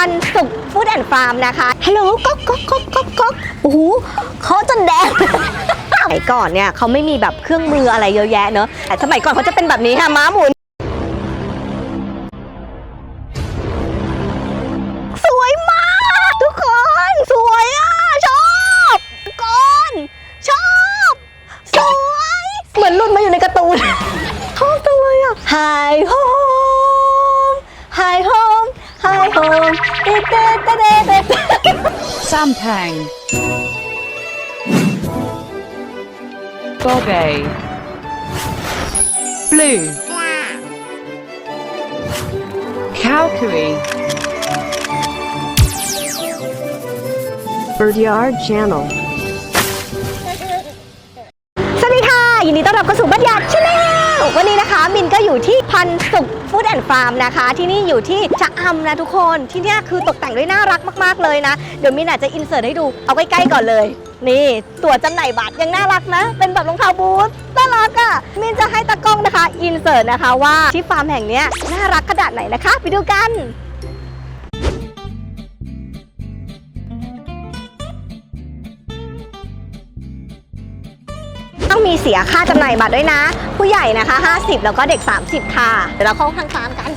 พันสุขฟู้ดแอนด์ฟาร์มนะคะ ฮัลโหลก๊อกก๊อกก๊อกก๊อกก๊อกโอ้โหเขาจะแดง สมัยก่อนเนี่ยเขาไม่มีแบบเครื่องมืออะไรเยอะแยะเนอะแต่สมัยก่อนเขาจะเป็นแบบนี้ค่ะม้าหมุน สวยมาก ทุกคน สวยอะ ชอบทุกคนชอบ สวย เหมือนหลุดมาอยู่ในการ์ตูน ชอบจังเลยอะ Hi home Sampang. Bobby. Blue. Calcary. Birdyard Channel. สวัสดีค่ะ ยินดีต้อนรับเข้าสู่บัญ มินก็อยู่ที่พันสุขฟู้ดแอนด์ฟาร์มนะคะ ที่นี่อยู่ที่ชะอำนะทุกคนที่นี่คือตกแต่งด้วยน่ารักมาก ๆ เลยนะ เดี๋ยวมินอาจจะอินเสิร์ตให้ดูเอาใกล้ๆก่อนเลย นี่ตัวจำหน่ายบัตรยังน่ารักนะ เป็นแบบรองเท้าบูทน่ารักอะ่ะมินจะให้ตากล้องนะคะ อินเสิร์ตนะคะว่าที่ฟาร์มแห่งนี้น่ารักขนาดไหนนะคะ ไปดูกัน เสียค่าจำหน่ายบัตรด้วยนะ ผู้ใหญ่นะคะ 50 แล้วก็เด็ก 30 ค่ะ เดี๋ยวเราเข้าทางฟาร์มกัน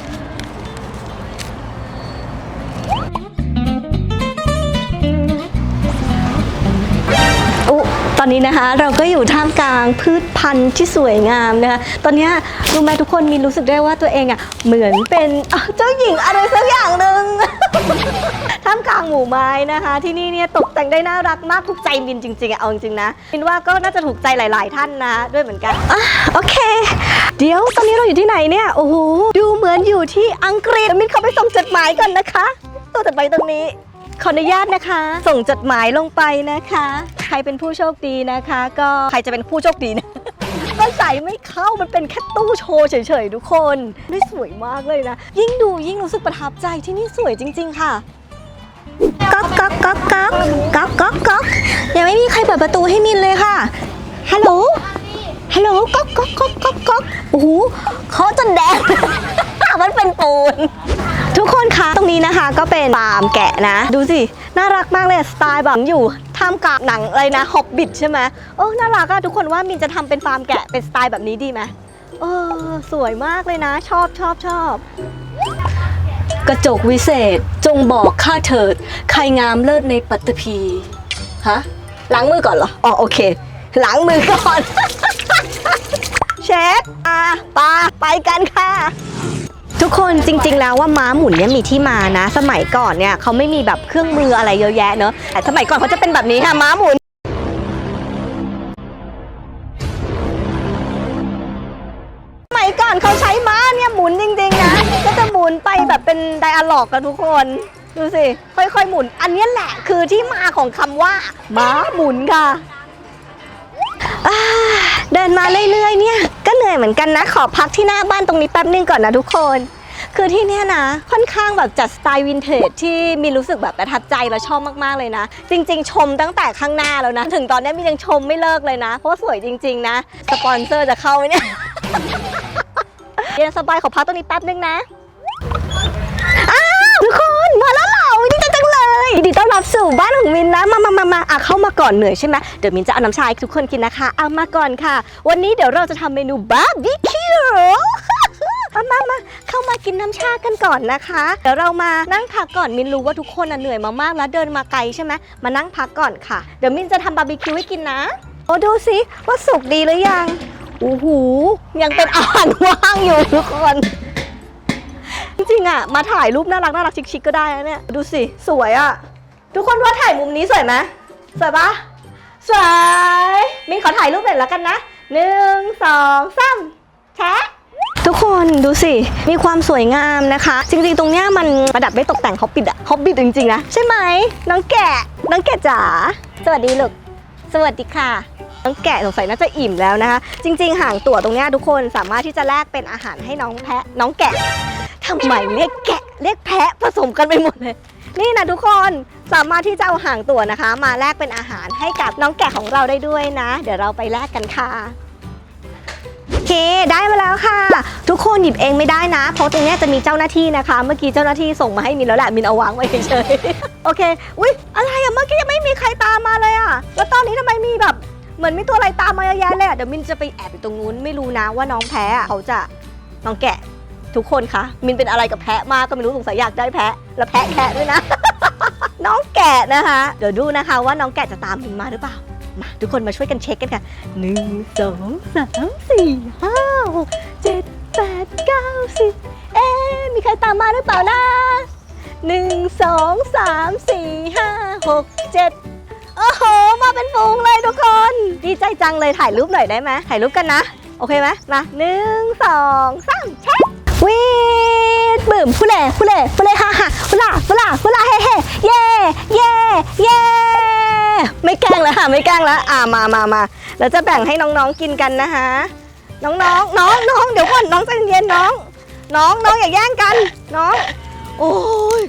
อุตอนนี้นะคะเราก็อยู่ท่ามกลางพืชพันธุ์ที่สวยงามนะคะ ตอนเนี้ยรู้ไหมทุกคนมีรู้สึกได้ว่าตัวเองอะเหมือนเป็นเจ้าหญิงอะไรสักอย่างหนึ่งามกลางหมู่ไม้นะคะ ที่นี่เนี่ยตกแต่งได้น่ารักมากถูกใจมินจริงๆอะเอาจริงๆนะมินว่าก็น่าจะถูกใจหลาย ๆ ท่านนะด้วยเหมือนกันอะโอเค เดี๋ยวตอนนี้เราอยู่ที่ไหนเนี่ยโอ้โหดูเหมือนอยู่ที่อังกฤษมินเข้าไปส่งจดหมายก่อนนะคะตัวจดหมายตรงนี้ขออนุญาตนะคะ ส่งจดหมายลงไปนะคะ ใครเป็นผู้โชคดีนะคะ ก็ใครจะเป็นผู้โชคดีนะมันใส่ไม่เข้ามันเป็นแค่ตู้โชว์เฉยๆทุกคนได้สวยมากเลยนะ ยิ่งดูยิ่งรู้สึกประทับใจที่นี่สวยจริง ๆ ค่ะ ก๊อกก๊อกก๊อกก๊อกก๊อกก๊อกก๊อกยังไม่มีใครเปิดประตูให้มินเลยค่ะ ฮัลโหล ฮัลโหลก๊อกก๊อกก๊อกก๊อกก๊อกโอ้โหเขาจะแดง มันเป็นปูน ทุกคนคะ ตรงนี้นะคะ ก็เป็นฟาร์มแกะนะ ดูสิ น่ารักมากเลย สไตล์แบบอยู่ท่ามกลางหนังอะไรนะฮอบบิทใช่ไหมโอ้น่ารักอะทุกคนว่ามินจะทำเป็นฟาร์มแกะเป็นสไตล์แบบนี้ดีไหมเออสวยมากเลยนะ ชอบชอบชอบ กระจกวิเศษ จงบอกข้าเถิด ใครงามเลิศในปัตตภีฮะล้างมือก่อนเหรออ๋อโอเคล้างมือก่อน เชฟอะปาไปกันค่ะ ทุกคนจริงๆ แล้วว่าม้าหมุนเนี่ยมีที่มานะ สมัยก่อนเนี่ยเขาไม่มีแบบเครื่องมืออะไรเยอะแยะเนอะแต่สมัยก่อนเขาจะเป็นแบบนี้ค่ะม้าหมุนสมัยก่อนเขาใช้ม้าเนี่ยหมุนจริง มุนไปแบบเป็นไดอะล็อกกันทุกคน ดูสิ ค่อยๆหมุน อันเนี้ยแหละคือที่มาของคำว่าม้าหมุนค่ะอ่าเดินมาเรื่อยๆเนี่ย ก็เหนื่อยเหมือนกันนะ ขอพักที่หน้าบ้านตรงนี้แป๊บนึงก่อนนะทุกคน คือที่เนี่ยนะ ค่อนข้างแบบจัดสไตล์วินเทจที่มีรู้สึกแบบประทับใจและชอบมากๆเลยนะ จริง ๆ ชมตั้งแต่ข้างหน้าแล้วนะ ถึงตอนนี้มียังชมไม่เลิกเลยนะ เพราะว่าสวยจริง ๆ นะ สปอนเซอร์จะเข้าไหมเนี่ยเย็นสบายขอพักตรงนี้แป๊บนึงนะ อ้าวทุกคนมาแล้วเหรอวินดีใจจังเลยยินดี ต้อนรับสู่บ้านของมินนะ มามามามาอะเข้ามาก่อนเหนื่อยใช่ไหมเดี๋ยวมินจะเอาน้ำชาให้ทุกคนกินนะคะเอามาก่อนค่ะ วันนี้เดี๋ยวเราจะทำเมนูบาร์บีคิวมามามาเข้ามากินน้ำชากันก่อนนะคะ เดี๋ยวเรามานั่งพักก่อน มินรู้ว่าทุกคนน่ะเหนื่อยมามากแล้วเดินมาไกลใช่ไหมมานั่งพักก่อนค่ะ เดี๋ยวมินจะทำบาร์บีคิวให้กินนะ โอ้ดูสิว่าสุกดีหรือยัง โอ้โห ยังเป็นอาหารว่างอยู่ทุกคน จริงๆอะมาถ่ายรูปน่ารักน่ารักชิคๆก็ได้นะเนี่ย ดูสิ สวยอะ ทุกคนว่าถ่ายมุมนี้สวยไหมสวยปะสวยมินขอถ่ายรูปหน่อยแล้วกันนะหนึ่งสองสามแชะทุกคนดูสิ มีความสวยงามนะคะ จริงๆ ตรงเนี้ยมันประดับด้วยตกแต่งฮอบบิทอะฮอบบิทจริงๆนะ ใช่ไหม น้องแกะ น้องแกะจ๋า สวัสดีลูก สวัสดีค่ะ น้องแกะสงสัยน่าจะอิ่มแล้วนะคะ จริง ๆ ห่างตั๋วตรงเนี้ยทุกคนสามารถที่จะแลกเป็นอาหารให้น้องแพะ น้องแกะทำไมเรียกแกะ เรียกแพะผสมกันไปหมดเลย นี่นะทุกคนสามารถที่จะเอาห่างตัวนะคะ มาแลกเป็นอาหารให้กับน้องแกะของเราได้ด้วยนะ เดี๋ยวเราไปแลกกันค่ะโอเคได้มาแล้วค่ะ ทุกคนหยิบเองไม่ได้นะ เพราะตรงนี้จะมีเจ้าหน้าที่นะคะ เมื่อกี้เจ้าหน้าที่ส่งมาให้มินแล้วแหละมินเอาวางไว้เฉยๆโอเคอุ๊ยอะไรอะเมื่อกี้ยังไม่มีใครตามมาเลยอะแล้วตอนนี้ทำไมมีแบบเหมือนมีตัวอะไรตามมาเยอะแยะเลยอะเดี๋ยวมินจะไปแอบอยู่ตรงนู้นไม่รู้นะว่าน้องแพ้อะเขาจะน้องแกะ ทุกคนคะมินเป็นอะไรกับแพะมากก็ไม่รู้สงสัยอยากได้แพะ แล้วแพะแคะด้วยนะ น้องแกะนะคะ เดี๋ยวดูนะคะว่าน้องแกะจะตามมินมาหรือเปล่า มาทุกคนมาช่วยกันเช็คกันค่ะหนึ่งสองสามสี่ห้าหกเจ็ดแปดเก้าสิบเอ๊ะมีใครตามมาหรือเปล่านะหนึ่งสองสามสี่ห้าหกเจ็ดโอ้โห มาเป็นฝูงเลยทุกคน ดีใจจังเลยถ่ายรูปหน่อยได้ไหมถ่ายรูปกันนะ โอเคไหมมาหนึ่งสองสามแชะ วีดบึ่มผู้เล่ผู้เล่ผู้เล่ฮ่าฮ่าผู้ล่าผู้ล่าผู้ล่าเฮ่เฮ่เย่เย่เย่ไม่แกล้งแล้วค่ะไม่แกล้งแล้วอ่ามามามาเราจะแบ่งให้น้องๆกินกันนะคะน้องๆน้องน้องเดี๋ยวก่อนน้องใจเย็นน้อง น้องน้องอย่าแย่งกันน้อง โอ้ย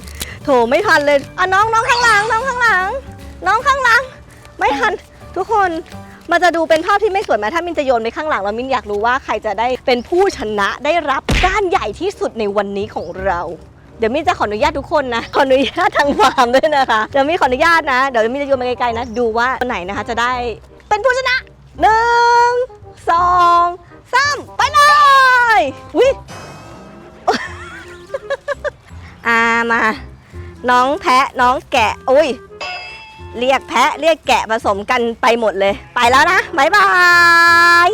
โถไม่ทันเลยอะน้องน้องข้างหลังน้องข้างหลัง น้องข้างหลัง ไม่ทันทุกคน มันจะดูเป็นภาพที่ไม่สวยไหมถ้ามินจะโยนไปข้างหลังแล้วมินอยากรู้ว่าใครจะได้เป็นผู้ชนะได้รับก้านใหญ่ที่สุดในวันนี้ของเราเดี๋ยวมินจะขออนุญาตทุกคนนะ ขออนุญาตทางฟาร์มด้วยนะคะ เดี๋ยวมินขออนุญาตนะ เดี๋ยวมินจะโยนไปไกลๆนะ ดูว่าคนไหนนะคะจะได้เป็นผู้ชนะหนึ่งสองสามไปเลยวิอามา น้องแพะน้องแกะ อุ้ย เรียกแพะเรียกแกะผสมกันไปหมดเลย ไปแล้วนะบายบายบาย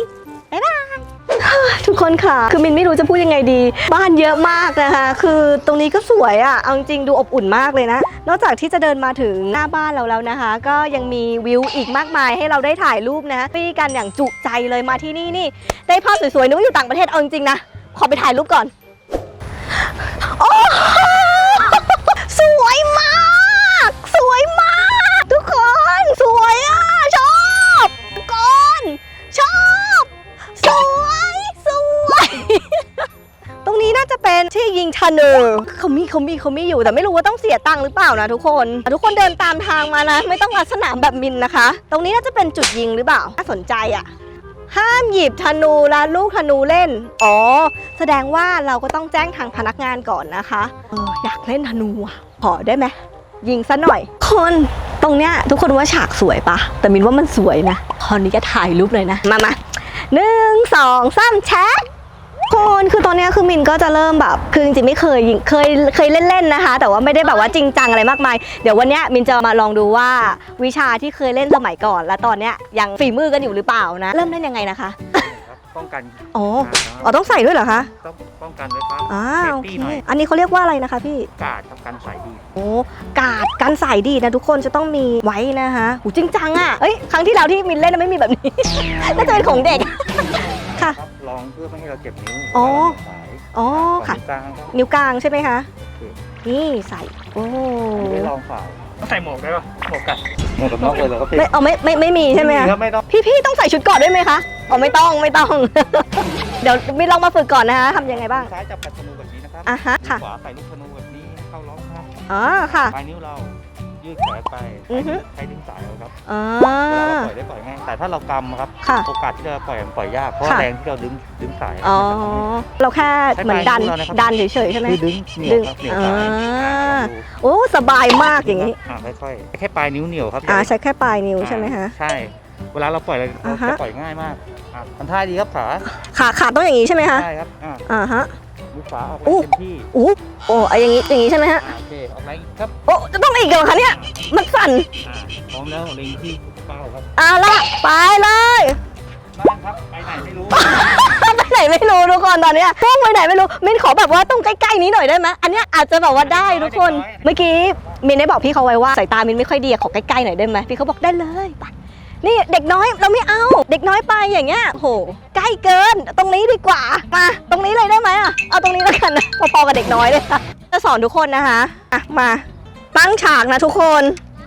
บาย ทุกคนค่ะ คือมินไม่รู้จะพูดยังไงดี บ้านเยอะมากนะคะ คือตรงนี้ก็สวยอะ่ะ เอาจริงดูอบอุ่นมากเลยนะ นอกจากที่จะเดินมาถึงหน้าบ้านเราแล้วนะคะ ก็ยังมีวิวอีกมากมายให้เราได้ถ่ายรูปนะปี้กันอย่างจุใจเลยมาที่นี่นี่ ได้ภาพสวยๆนึกว่าอยู่ต่างประเทศเอาจริงๆนะ ขอไปถ่ายรูปก่อน โอ้ ที่ยิงธนูเขามีเขามีเขามีอยู่ แต่ไม่รู้ว่าต้องเสียตังค์หรือเปล่านะทุกคน ทุกคนเดินตามทางมานะ ไม่ต้องมาสนามแบบมินนะคะ ตรงนี้น่าจะเป็นจุดยิงหรือเปล่าน่าสนใจอะห้ามหยิบธนูและลูกธนูเล่น อ๋อ แสดงว่าเราก็ต้องแจ้งทางพนักงานก่อนนะคะเอออยากเล่นธนูอะขอได้ไหมยิงซะหน่อย คนตรงเนี้ยทุกคนว่าฉากสวยปะแต่มินว่ามันสวยนะคราวนี้ก็ถ่ายรูปเลยนะ มามาหนึ่งสองสามแชท คนคือตอนเนี้ยคือมินก็จะเริ่มแบบคือจริงๆไม่เคยยิงเคยเคยเล่นๆนะคะ แต่ว่าไม่ได้แบบว่าจริงจังอะไรมากมาย เดี๋ยววันเนี้ยมินจะมาลองดูว่าวิชาที่เคยเล่นสมัยก่อน แล้วตอนเนี้ยยังฝีมือกันอยู่หรือเปล่านะ เริ่มเล่นยังไงนะคะ ครับป้องกันอ๋อ อ๋อต้องใส่ด้วยเหรอคะ ต้องป้องกันไว้ครับอ่าเซฟโอเค ตี้หน่อยอันนี้เขาเรียกว่าอะไรนะคะพี่ กาดครับกันใส่ดีโอ้กาดการใส่ดีนะทุกคนจะต้องมีไว้นะคะหูจริงจังอะเอ้ย ครั้งที่แล้วที่มินเล่นนะไม่มีแบบนี้ น่าจะเป็นของเด็ก ค่ะครับลองเพื่อไม่ให้เราเจ็บนิ้วอ๋อ สายอ๋อขค่ะองกลางครับนิ้วกลางใช่ไหมคะโอเคนี่ใส่ โอ้อันนี้ลองฝ่ายต้องใส่หมวกได้ป่ะหมวกกัดหมวกกับนอกเลยเหรอครับพี่ไม่เอาไม่ไม่ไม่มีใช่ไหมคะครับไม่ต้องพี่พี่ต้องใส่ชุดเกอดด้วยไหมคะ อ๋อไม่ต้องไม่ต้อง เดี๋ยวมินลองมาฝึกก่อนนะคะทำยังไงบ้าง ซ้ายจับกัดธนูแบบนี้นะครับอะฮะค่ะ ขวาใส่ลูกธนูแบบนี้เข้าล็อกครับอ๋อค่ะ ปลายนิ้วเรา ยืดแขนไปอือฮึ ใช้ดึงสายเอาครับอ๋อเวลาเราปล่อยได้ปล่อยง่ายแต่ถ้าเรากำครับ ค่ะโอกาสที่จะปล่อยมันปล่อยยากเพราะค่ะ แรงที่เราดึงดึงสายอ๋อมันจะทำให้เราแค่เหมือนดันใช้ปลายนิ้วเรานะครับดันเฉยๆใช่ไหม คือดึงเหนียวครับเหนียวสายอ่าอ่า ลองดูโอ้สบายมากอย่างนี้ อ่าค่อยๆแค่ปลายนิ้วเหนียวครับอ่าใช้แค่ปลายนิ้วใช่ไหมคะใช่ เวลาเราปล่อยเราอ่าฮะ จะปล่อยง่ายมากอะทำท่าดีครับขาขาขาต้องอย่างนี้ใช่ไหมคะ ใช่ครับอ่าอ่าฮะ มือขวาออกแรอู้งเต็มที่อู้โอ้อะอย่างนี้อย่างนี้ใช่ไหมฮะอ่าโอเคออกแรงอีกครับโอ้จะต้องอีกเหรอคะเนี่ยมันสั่นอ่าพร้อมแล้วเล็งที่เป้าครับเอาละไปเลยบ้านครับไปไหนไม่รู้ไปไหนไม่รู้ทุกคนตอนเนี้ยพุ่งไปไหนไม่รู้มินขอแบบว่าตรงใกล้ๆนี้หน่อยได้ไหมอันเนี้ยอาจจะแบบว่าได้ทุกคน เมื่อกี้มินได้บอกพี่เขาไว้ว่าสายตามินไม่ค่อยดีอะขอใกล้ๆหน่อยได้ไหมพี่เขาบอกได้เลยไป นี่เด็กน้อยเราไม่เอา เด็กน้อยไปอย่างเงี้ยโหใกล้เกิน ตรงนี้ดีกว่ามาตรงนี้เลยได้ไหมอะเอาตรงนี้แล้วกันนะพอๆกับเด็กน้อยเลยจะสอนทุกคนนะคะอะมาตั้งฉากนะทุกคน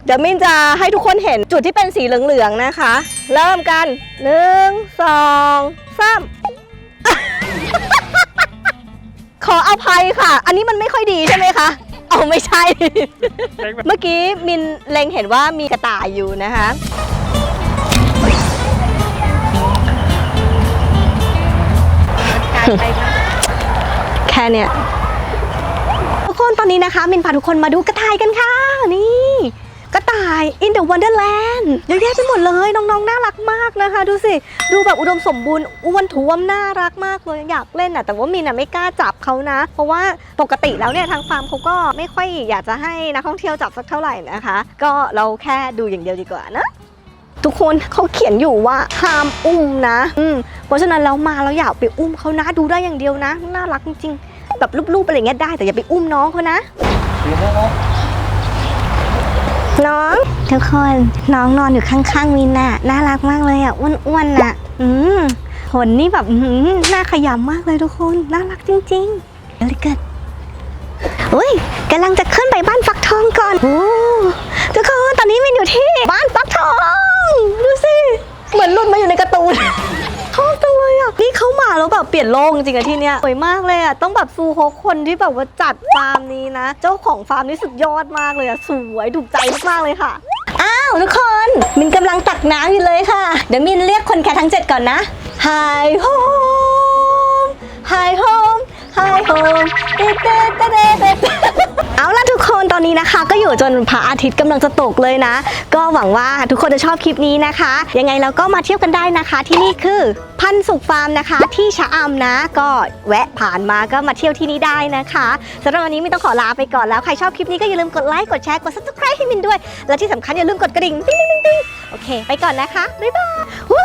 เดี๋ยวมินจะให้ทุกคนเห็นจุดที่เป็นสีเหลืองๆนะคะ เริ่มกันหนึ่งสองสามขออภัยค่ะ อันนี้มันไม่ค่อยดีใช่ไหมคะเอาไม่ใช่ เมื่อกี้มินเล็งเห็นว่ามีกระต่ายอยู่นะคะ แค่เนี้ยทุกคนตอนนี้นะคะ มินพาทุกคนมาดูกระต่ายกันค่ะ นี่ กระต่าย in the wonderland เยอะแยะไปหมดเลย น้องๆ น่ารักมากนะคะ ดูสิ ดูแบบอุดมสมบูรณ์อ้วนท้วมน่ารักมากเลยอยากเล่นอะแต่ว่ามินอะไม่กล้าจับเขานะ เพราะว่าปกติแล้วเนี่ยทางฟาร์มเขาก็ไม่ค่อยอยากจะให้นักท่องเที่ยวจับสักเท่าไหร่นะคะ ก็เราแค่ดูอย่างเดียวดีกว่านะ ทุกคนเขาเขียนอยู่ว่าห้ามอุ้มนะ อืมเพราะฉะนั้นเรามาเราอยากไปอุ้มเขานะดูได้อย่างเดียวนะ น่ารักจริงๆแบบรูปๆอะไรเงี้ยได้แต่อย่าไปอุ้มน้องเขานะน้องทุกคนน้องนอนอยู่ข้างๆมินน่ะน่ารักมากเลยอะอ้วนๆน่ะ อืมขนนี่แบบอือน่าขยำมากเลยทุกคนน่ารักจริงๆเดี๋ยวเกิดอุ้ยกำลังจะขึ้นไปบ้านฟักทองก่อนโอ้ทุกคน ปลี่ยนโลกจริงๆอะที่เนี้ยสวยมากเลยอะต้องแบบซูโฮกคนที่แบบว่าจัดฟาร์มนี้นะ เจ้าของฟาร์มนี่สุดยอดมากเลยอะสวยถูกใจมากๆเลยค่ะ อ้าวทุกคนมินกำลังตักน้ำอยู่เลยค่ะ เดี๋ยวมินเรียกคนแค่ทั้งเจ็ดก่อนนะ Hi home Hi home Hi home เตเตเตเต อนนี้นะคะ ก็อยู่จนพระอาทิตย์กำลังจะตกเลยนะ ก็หวังว่าทุกคนจะชอบคลิปนี้นะคะ ยังไงเราก็มาเที่ยวกันได้นะคะ ที่นี่คือพันสุขฟาร์มนะคะ ที่ชะอำนะ ก็แวะผ่านมาก็มาเที่ยวที่นี่ได้นะคะสำหรับวันนี้ไม่ต้องขอลาไปก่อนแล้ว ใครชอบคลิปนี้ก็อย่าลืมกดไลค์ กดแชร์ กด subscribe ให้มินด้วย และที่สำคัญอย่าลืมกดกระดิ่ง ติ๊งติ๊งติ๊งติ๊งโอเค ไปก่อนนะคะ บ๊ายบาย